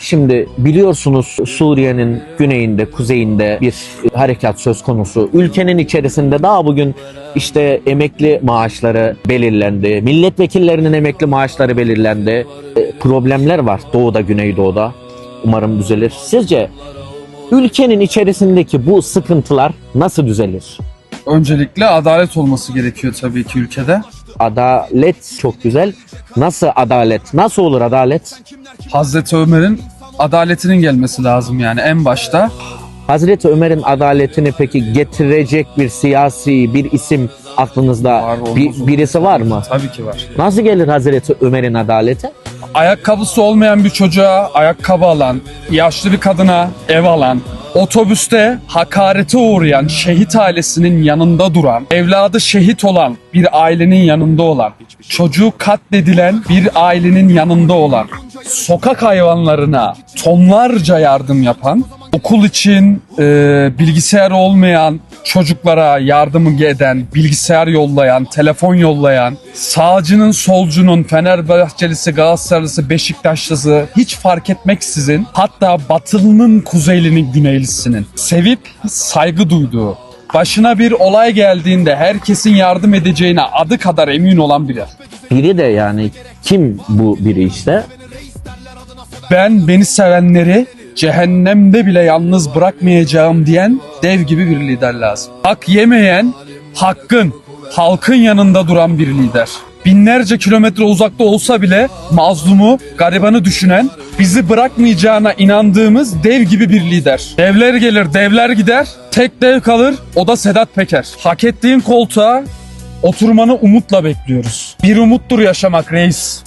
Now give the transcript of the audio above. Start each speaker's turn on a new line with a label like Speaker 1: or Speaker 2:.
Speaker 1: Şimdi biliyorsunuz Suriye'nin güneyinde, kuzeyinde bir harekat söz konusu. Ülkenin içerisinde daha bugün işte emekli maaşları belirlendi. Milletvekillerinin emekli maaşları belirlendi. E, Problemler var doğuda, güneydoğuda. Umarım düzelir. Sizce ülkenin içerisindeki bu sıkıntılar nasıl düzelir?
Speaker 2: Öncelikle adalet olması gerekiyor tabii ki ülkede.
Speaker 1: Adalet çok güzel. Nasıl adalet? Nasıl olur adalet?
Speaker 2: Hazreti Ömer'in adaletinin gelmesi lazım yani en başta.
Speaker 1: Hazreti Ömer'in adaletini peki getirecek bir siyasi bir isim aklınızda
Speaker 2: Var, olmaz
Speaker 1: bir,
Speaker 2: olur.
Speaker 1: birisi var mı?
Speaker 2: Tabii ki var.
Speaker 1: Nasıl gelir Hazreti Ömer'in adaleti?
Speaker 2: Ayakkabısı olmayan bir çocuğa ayakkabı alan, yaşlı bir kadına ev alan, otobüste hakarete uğrayan şehit ailesinin yanında duran, evladı şehit olan bir ailenin yanında olan, çocuğu katledilen bir ailenin yanında olan, sokak hayvanlarına tonlarca yardım yapan, okul için e, bilgisayar olmayan çocuklara yardımı eden, bilgisayar yollayan, telefon yollayan, sağcının, solcunun, Fenerbahçelisi, Galatasaraylısı, Beşiktaşlısı hiç fark etmeksizin hatta batılının, kuzeylinin, güneylisinin sevip saygı duyduğu, başına bir olay geldiğinde herkesin yardım edeceğine adı kadar emin olan biri.
Speaker 1: Biri de yani kim bu biri işte?
Speaker 2: Ben beni sevenleri cehennemde bile yalnız bırakmayacağım diyen dev gibi bir lider lazım. Hak yemeyen, hakkın, halkın yanında duran bir lider. Binlerce kilometre uzakta olsa bile mazlumu, garibanı düşünen, bizi bırakmayacağına inandığımız dev gibi bir lider. Devler gelir, devler gider, tek dev kalır, o da Sedat Peker. Hak ettiğin koltuğa oturmanı umutla bekliyoruz. Bir umuttur yaşamak reis.